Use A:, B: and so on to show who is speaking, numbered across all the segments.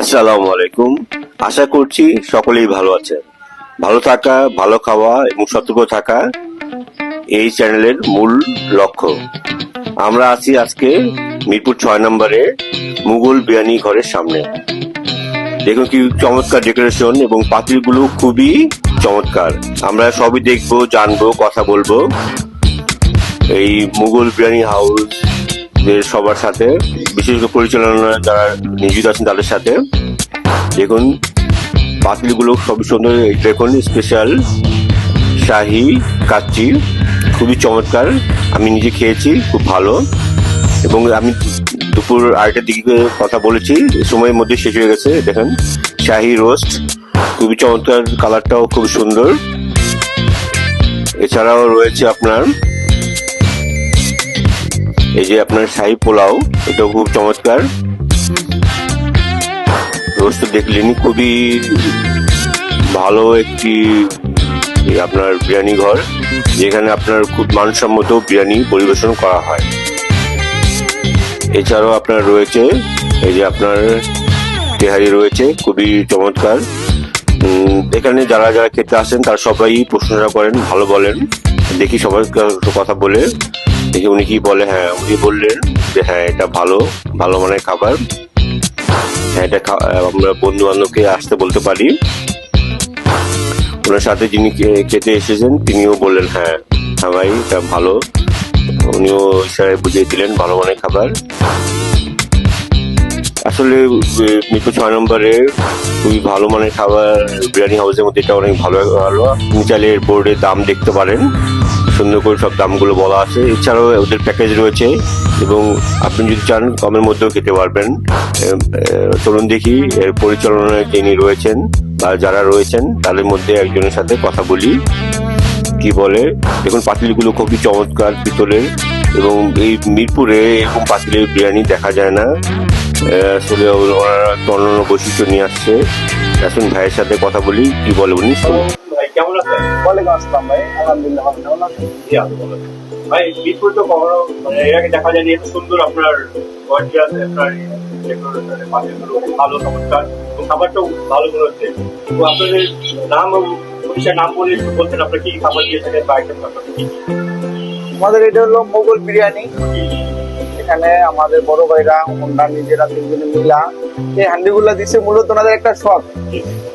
A: আসসালামু আলাইকুম। আশা করছি সকলেই ভালো আছেন। ভালো থাকা, ভালো খাওয়া এবং সতর্ক থাকা এই চ্যানেলের মূল লক্ষ্য। আমরা আছি আজকে মিরপুর ছয় নম্বরে মুঘল বিরিয়ানি ঘরের সামনে। দেখুন কি চমৎকার ডেকোরেশন এবং পাতিলগুলো খুবই চমৎকার। আমরা সবই দেখব, জানব, কথা বলব। এই মুঘল বিরিয়ানি হাউস এর সবার সাথে, বিশেষ করে পরিচালনা যারা নিয়োজিত আছেন তাদের সাথে। দেখুন পাতিলগুলো সবই সুন্দর। দেখুন স্পেশাল শাহি, কাচ্চি, খুবই চমৎকার। আমি নিজে খেয়েছি, খুব ভালো। এবং আমি দুপুর আড়াইটার দিকে কথা বলেছি, সময়ের মধ্যে শেষ হয়ে গেছে। দেখেন, শাহি রোস্ট খুবই চমৎকার কালারটাও খুব সুন্দর। এছাড়াও রয়েছে আপনার যে আপনার শাহি পোলাও এটাও খুব চমৎকার। রোস্ট দেখলেনি খুবই ভালো একটি আপনার বিরিয়ানি ঘর, যেখানে আপনার খুব মানসম্মত বিরিয়ানি পরিবেশন করা হয়। এছাড়াও আপনার রয়েছে, এই যে আপনার তেহারি রয়েছে, খুবই চমৎকার। এখানে যারা যারা খেতে আসেন, তারা সবাই প্রশংসা করেন, ভালো বলেন। দেখি সবার কা- কথা বলে। দেখি উনি কি বলে হ্যাঁ উনি বললেন যে হ্যাঁ এটা ভালো ভালো মানের খাবার। হ্যাঁ এটা আমরা বন্ধু বান্ধবকে আসতে বলতে পারি। ওনার সাথে যিনি খেতে এসেছেন, তিনিও বললেন হ্যাঁ হ্যাঁ ভাই, এটা ভালো। উনিও ইশারায় বুঝিয়ে দিলেন, ভালো মানের খাবার। আসলে মিরপুর ছয় নম্বরে খুবই ভালো মানের খাবার, বিরিয়ানি হাউসের মধ্যে এটা অনেক ভালো ভালো। আপনি চাইলে বোর্ডে দাম দেখতে পারেন। সুন্দর করে সব দামগুলো বলা আছে। এছাড়াও ওদের প্যাকেজ রয়েছে এবং আপনি যদি চান, কমের মধ্যেও খেতে পারবেন। চলুন দেখি এর পরিচালনায় যিনি রয়েছেন বা যারা রয়েছেন, তাদের মধ্যে একজনের সাথে কথা বলি। কি বলে? দেখুন, পাতিলগুলো খুবই চমৎকার পিতলের এবং এই মিরপুরে এরকম পাতিলের বিরিয়ানি দেখা যায় না। আসলে ওনারা অন্যান্য বৈশিষ্ট্য নিয়ে আসছে। আসুন ভাইয়ের সাথে কথা বলি, কি বলে উনি? শুনুন।
B: আছেন
C: ওয়ালাইকুম আসসালাম ভাই আলহামদুলিল্লাহ ভালো আছেন?
B: জি আলহামদুলিল্লাহ। ভাই মিরপুর তো কখনো মানে এর আগে দেখা যায়নি এত সুন্দর আপনার গর্জিয়াস আপনার ভালো চমৎকার এবং খাবারটাও ভালো মনে হচ্ছে। তো আপনাদের নাম এবং নাম বলে একটু বলতেন আপনার কি কি খাবার দিয়ে থাকেন বা আইটেম আপনার কি কি?
C: আমাদের এটা হলো মোগল বিরিয়ানি। এখানে আমাদের বড় ভাইরা ওনারা নিজেরা তিনজনে মিলা এই হান্ডিগুলো দিচ্ছে মূলত ওনাদের একটা শখ।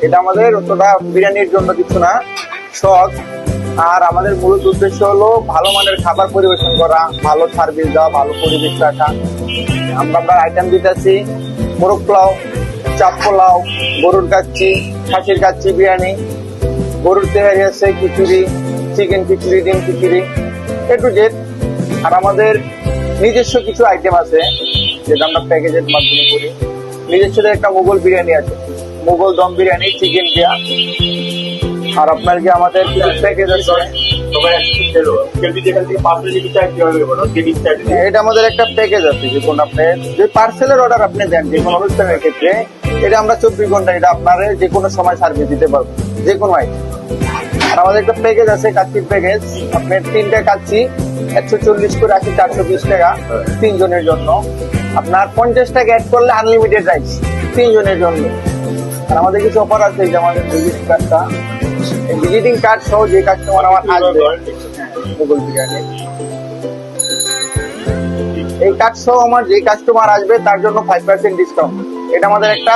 C: এটা আমাদের অতটা বিরিয়ানির জন্য কিছু না। শখ আর আমাদের মূলত উদ্দেশ্য হলো ভালো মানের খাবার পরিবেশন করা, ভালো সার্ভিস দেওয়া, ভালো পরিবেশ রাখা। আমরা আমরা আইটেম দিতেছি মোরগ পোলাও, চাপ পোলাও, গরুর কাচ্চি, খাসির কাচ্চি, বিরিয়ানি, গরুর তেহারি আছে, খিচুড়ি চিকেন খিচুড়ি, ডিম খিচুড়ি এ টু জেড আর আমাদের নিজস্ব কিছু আইটেম আছে, যেটা আমরা প্যাকেজের মাধ্যমে করি। নিজস্ব একটা মুঘল বিরিয়ানি আছে, মুঘল দম বিরিয়ানি চিকেন দেয়া আর আপনার কি আমাদের প্যাকেজ আছে এটা আমাদের একটা প্যাকেজ আছে যে কোন আপনি যে পার্সেলের অর্ডার আপনি দেন যে কোনো অনুষ্ঠানের ক্ষেত্রে এটা আমরা চব্বিশ ঘণ্টা এটা আপনার যে কোনো সময় সার্ভিস দিতে পারব যে কোনো আইটেম আর আমাদের একটা প্যাকেজ আছে কাচ্চির প্যাকেজ আপনার তিনটে কাচ্চি একশো চল্লিশ করে আছে চারশো বিশ টাকা তিনজনের জন্য। আপনার পঞ্চাশ টাকা অ্যাড করলে আনলিমিটেড রাইস তিনজনের জন্য। আর আমাদের কিছু অফার আছে যে আমাদের ভিজিট কার্ডটা ভিজিটিং কার্ড সহ যে কাস্টমার আমার আসবে গুগল বিরিয়ানি। এই কার্ড সহ আমার যে কাস্টমার আসবে তার জন্য ফাইভ পার্সেন্ট ডিসকাউন্ট এটা আমাদের একটা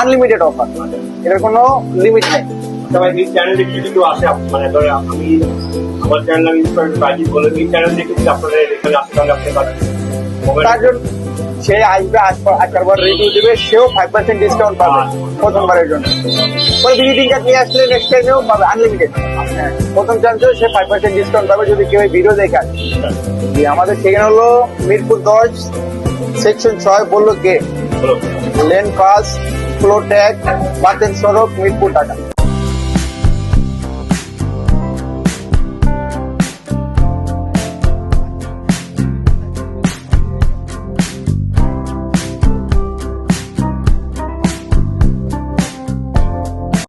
C: আনলিমিটেড অফার এটার কোনো লিমিট নেই।
B: সবাই এই চ্যানেল দেখে কেউ আসে মানে ধরে আমি আমার চ্যানেল আমি বলে এই চ্যানেল দেখে যদি আপনাদের এখানে আসতে হলে আপনি পারেন
C: তার জন্য সে আসবে আসার পর রিভিউ দিবে সেও ফাইভ পার্সেন্ট ডিসকাউন্ট পাবে প্রথমবারের জন্য। পরে ভিজিটিং কার্ড নিয়ে আসলে নেক্সট টাইমেও পাবে আনলিমিটেড প্রথম চান্সেও সে ফাইভ পার্সেন্ট ডিসকাউন্ট পাবে যদি কেউ ভিডিও দেখে আমাদের সেখানে হলো মিরপুর দশ সেকশন ছয় বলল কে lane pass flow tag Baten সড়ক মিরপুর টাকা